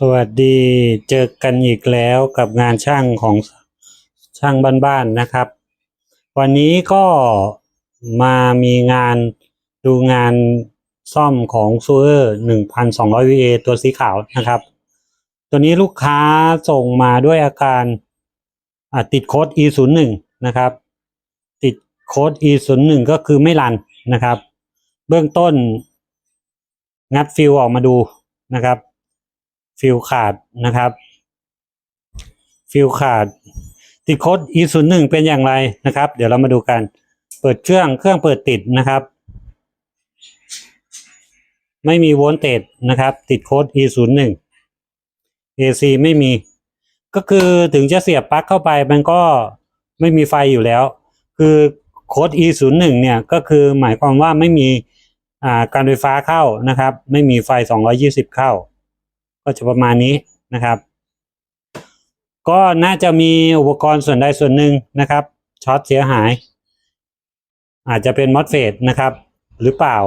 สวัสดีเจอกันอีกแล้วกับงานช่างของช่างบ้านๆนะครับ วันนี้ก็มามีงานดูงานซ่อมของซูเออร์1,200 VA ตัวสีขาวนะครับ ตัวนี้ลูกค้าส่งมาด้วยอาการติดโค้ด E01 นะครับ ติดโค้ด E01 ก็คือไม่รันนะครับ เบื้องต้นงัดฟิลออกมาดูนะครับ ฟิลขาดนะครับ ฟิลขาด ติดโค้ด E01 เป็นอย่างไรนะครับ เดี๋ยวเรามาดูกัน เปิดเครื่องเครื่องเปิดติดนะครับ ไม่มีโวลเตจนะครับ ติดโค้ด E01 AC ไม่มี ก็คือถึงจะเสียบปลั๊กเข้าไปมันก็ไม่มีไฟอยู่แล้ว คือโค้ด E01 เนี่ยก็คือหมายความว่าไม่มีการไฟฟ้าเข้านะครับ ไม่มีไฟ 220 เข้า ก็จะประมาณนี้นะครับ ก็น่าจะมีอุปกรณ์ส่วนใดส่วนหนึ่งนะครับช็อตเสียหาย อาจจะเป็นมอสเฟตนะครับ หรือเปล่า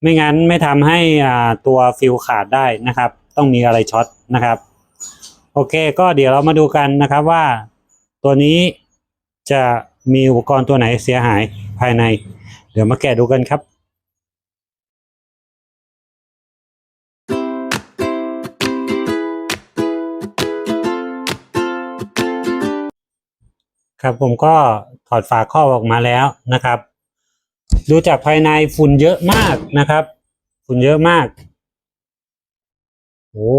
ไม่งั้นไม่ทำให้อ่าตัวฟิลขาดได้นะครับ ต้องมีอะไรช็อตนะครับ โอเค ก็เดี๋ยวเรามาดูกันนะครับว่าตัวนี้จะมีอุปกรณ์ตัวไหนเสียหายภายใน เดี๋ยวมาแกะดูกันครับ ครับผมก็ถอดฝาครอบออกมาแล้วนะครับ ดูจากภายในฝุ่นเยอะมากนะครับ ฝุ่นเยอะมาก โอ้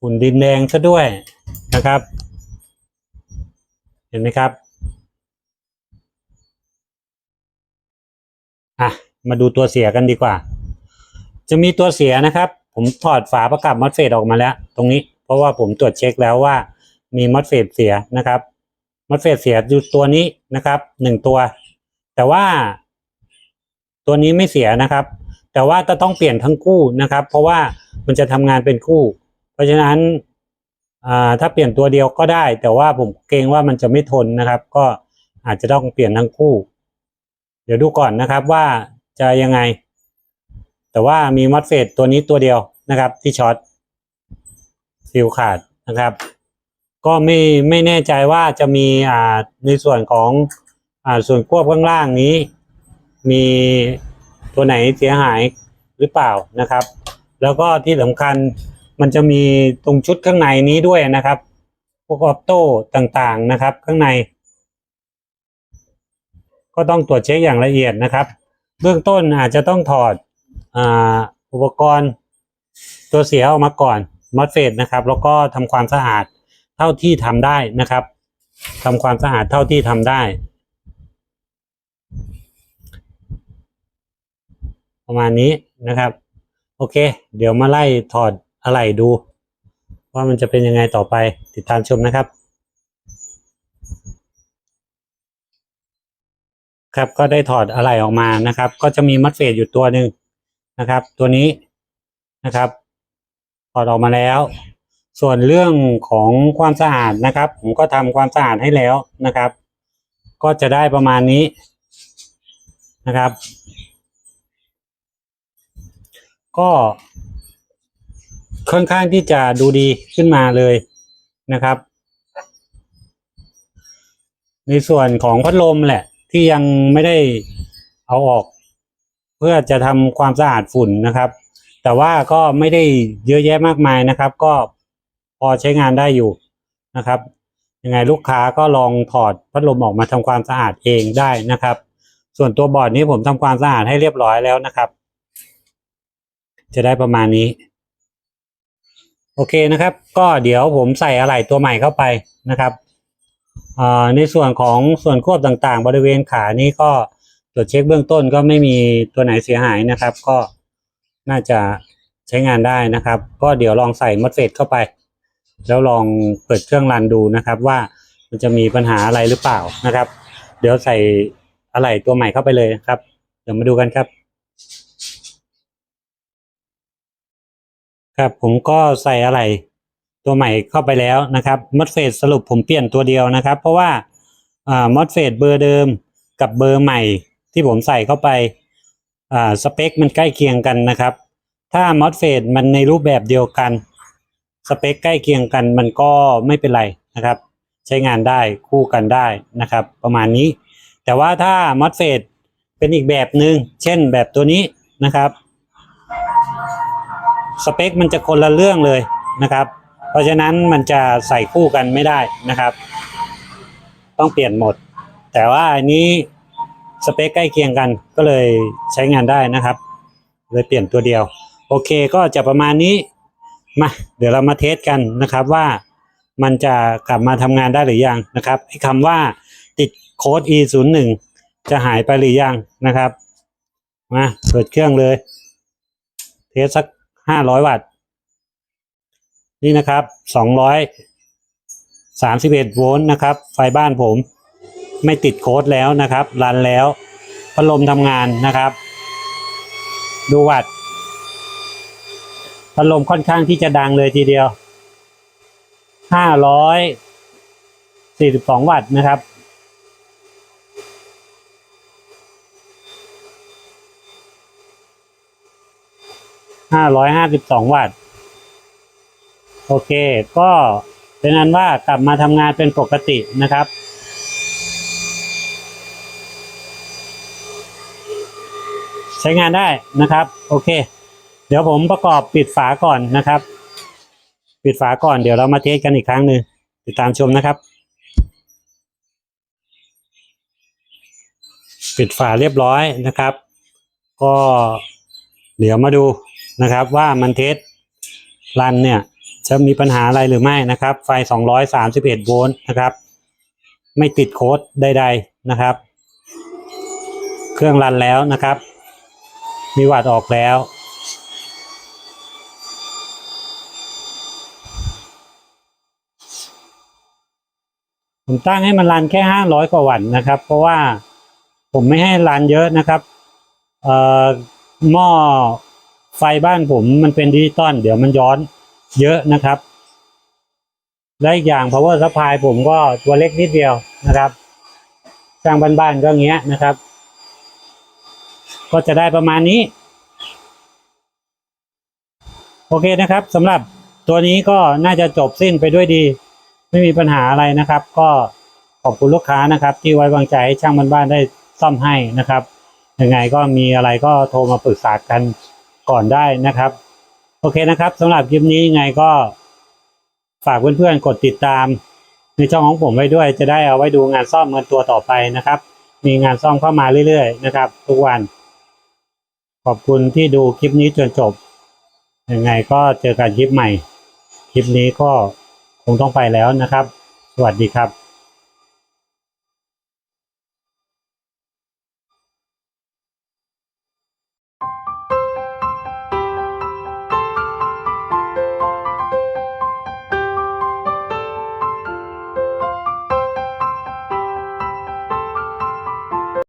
ฝุ่นดินแดงซะด้วยนะครับ เห็นไหมครับอะมาดูตัวเสียกันดีกว่า จะมีตัวเสียนะครับ ผมถอดฝาประกับมอสเฟตออกมาแล้ว ตรงนี้เพราะว่าผมตรวจเช็คแล้วว่ามีมอสเฟตเสียนะครับ มอสเฟตเสียอยู่ตัวนี้นะครับหนึ่งตัว แต่ว่า ตัวนี้ไม่เสียนะครับ แต่ว่าจะต้องเปลี่ยนทั้งคู่นะครับ เพราะว่ามันจะทำงานเป็นคู่ เพราะฉะนั้นถ้าเปลี่ยนตัวเดียวก็ได้ แต่ว่าผมเกรงว่ามันจะไม่ทนนะครับ ก็อาจจะต้องเปลี่ยนทั้งคู่ เดี๋ยวดูก่อนนะครับว่าจะยังไง แต่ว่ามีมอสเฟตตัวนี้ตัวเดียวนะครับ ที่ช็อตฟิลขาดนะครับ ก็ไม่ไม่แน่ใจว่าจะมีอ่าในส่วนของอ่าส่วนควบข้างล่างนี้ มีตัวไหนเสียหายหรือเปล่านะครับ แล้วก็ที่สำคัญมันจะมีตรงชุดข้างในนี้ด้วยนะครับ พวกออโต้ต่างๆนะครับ ข้างใน ก็ต้องตรวจเช็คอย่างละเอียดนะครับ เบื้องต้นอาจจะต้องถอดอาอุปกรณ์ตัวเสียออกมาก่อนมอสเฟตนะครับ แล้วก็ทำความสะอาด เท่าที่ทำได้นะครับทำความสะอาดเท่าที่ทำได้ ประมาณนี้นะครับ โอเค เดี๋ยวมาไล่ถอดอะไหล่ดู ว่ามันจะเป็นยังไงต่อไปติดตามชมนะครับครับก็ได้ถอดอะไหล่ออกมานะครับ ก็จะมีมัดเฟสอยู่ตัวหนึ่งนะครับ ตัวนี้นะครับ ถอดออกมาแล้ว ส่วนเรื่องของความสะอาดนะครับ ผมก็ทำความสะอาดให้แล้วนะครับ ก็จะได้ประมาณนี้นะครับ ก็ค่อนข้างที่จะดูดีขึ้นมาเลยนะครับ ในส่วนของพัดลมแหละ ที่ยังไม่ได้เอาออก เพื่อจะทำความสะอาดฝุ่นนะครับ แต่ว่าก็ไม่ได้เยอะแยะมากมายนะครับ ก็ อใช้งานได้อยู่นะครับยังไงลูกค้าก็ลองถอดพัดลมออกมาทำความสะอาดเองได้นะครับ ส่วนตัวบอร์ดนี้ผมทำความสะอาดให้เรียบร้อยแล้วนะครับ จะได้ประมาณนี้ โอเคนะครับ ก็เดี๋ยวผมใส่อะไหล่ตัวใหม่เข้าไปนะครับอ่าในส่วนของส่วนควบต่างๆ บริเวณขานี้ก็ตรวจเช็คเบื้องต้นก็ไม่มีตัวไหนเสียหายนะครับ ก็น่าจะใช้งานได้นะครับ ก็เดี๋ยวลองใส่มอสเฟตเข้าไป แล้วลองเปิดเครื่องรันดูนะครับ ว่ามันจะมีปัญหาอะไรหรือเปล่านะครับ เดี๋ยวใส่อะไหล่ตัวใหม่เข้าไปเลยนะครับ เดี๋ยวมาดูกันครับ ครับผมก็ใส่อะไหล่ตัวใหม่เข้าไปแล้วนะครับมอสเฟตสรุปผมเปลี่ยนตัวเดียวนะครับ เพราะว่าอ่ามอสเฟตเบอร์เดิมกับเบอร์ใหม่ที่ผมใส่เข้าไปอ่าสเปคมันใกล้เคียงกันนะครับ ถ้ามอสเฟตมันในรูปแบบเดียวกัน สเปคใกล้เคียงกันมันก็ไม่เป็นไรนะครับ ใช้งานได้คู่กันได้นะครับ ประมาณนี้ แต่ว่าถ้ามอสเฟตเป็นอีกแบบหนึง่งเช่นแบบตัวนี้นะครับ สเปคมันจะคนละเรื่องเลยนะครับ เพราะฉะนั้นมันจะใส่คู่กันไม่ได้นะครับ ต้องเปลี่ยนหมด แต่ว่าอันนี้สเปคใกล้เคียงกันก็เลยใช้งานได้นะครับ เลยเปลี่ยนตัวเดียว โอเคก็จะประมาณนี้ มาเดี๋ยวเรามาเทสกันนะครับว่ามันจะกลับมาทำงานได้หรือยังนะครับไอ้คำว่าติดโค้ด e 0 1จะหายไปหรือยังนะครับมาเปิดเครื่องเลย เทสสักห้าร้อยวัตต์ นี่นะครับสองร้อยสามสิบเอ็ดโวลต์นะครับ ไฟบ้านผมไม่ติดโค้ดแล้วนะครับ รันแล้วพัดลมทำงานนะครับ ดูวัตต์ พัดลมค่อนข้างที่จะดังเลยทีเดียวห้าร้อยสี่สิบสองวัตต์นะครับห้าร้อยห้าสิบสองวัตต์ โอเค ก็เป็นอันว่ากลับมาทำงานเป็นปกตินะครับใช้งานได้นะครับ โอเค ดี๋ยวผมประกอบปิดฝาก่อนนะครับ ปิดฝาก่อนเดี๋ยวเรามาเทสกันอีกครั้งหนึ่งติดตามชมนะครับ ปิดฝาเรียบร้อยนะครับ ก็เดี๋ยวมาดูนะครับว่ามันเทสรันเนี่ยจะมีปัญหาอะไรหรือไม่นะครับ ไฟ 231 โวลต์นะครับ ไม่ติดโค้ดใดๆนะครับ เครื่องรันแล้วนะครับ มีวัตต์ออกแล้ว ผมตั้งให้มันรันแค่500กว่าวัตต์นะครับ เพราะว่าผมไม่ให้รันเยอะนะครับเอ่อหม้อไฟบ้านผมมันเป็นดิจิตอลเดี๋ยวมันย้อนเยอะนะครับ และอีกอย่าง power supply ผมก็ตัวเล็กนิดเดียวนะครับสร้างบ้านๆก็อย่างเงี้ยนะครับ ก็จะได้ประมาณนี้ โอเคนะครับสำหรับตัวนี้ก็น่าจะจบสิ้นไปด้วยดี ไม่มีปัญหาอะไรนะครับ ก็ขอบคุณลูกค้านะครับ ที่ไว้วางใจให้ช่างบ้านๆได้ซ่อมให้นะครับยังไงก็มีอะไรก็โทรมาปรึกษากันก่อนได้นะครับ โอเคนะครับสำหรับคลิปนี้ยังไงก็ฝากเพื่อนๆกดติดตาม ในช่องของผมไว้ด้วย จะได้เอาไว้ดูงานซ่อมกันตัวต่อไปนะครับ มีงานซ่อมเข้ามาเรื่อยๆนะครับ ทุกวัน ขอบคุณที่ดูคลิปนี้จนจบยังไงก็เจอกันคลิปใหม่ คลิปนี้ก็ คงต้องไปแล้วนะครับ สวัสดีครับ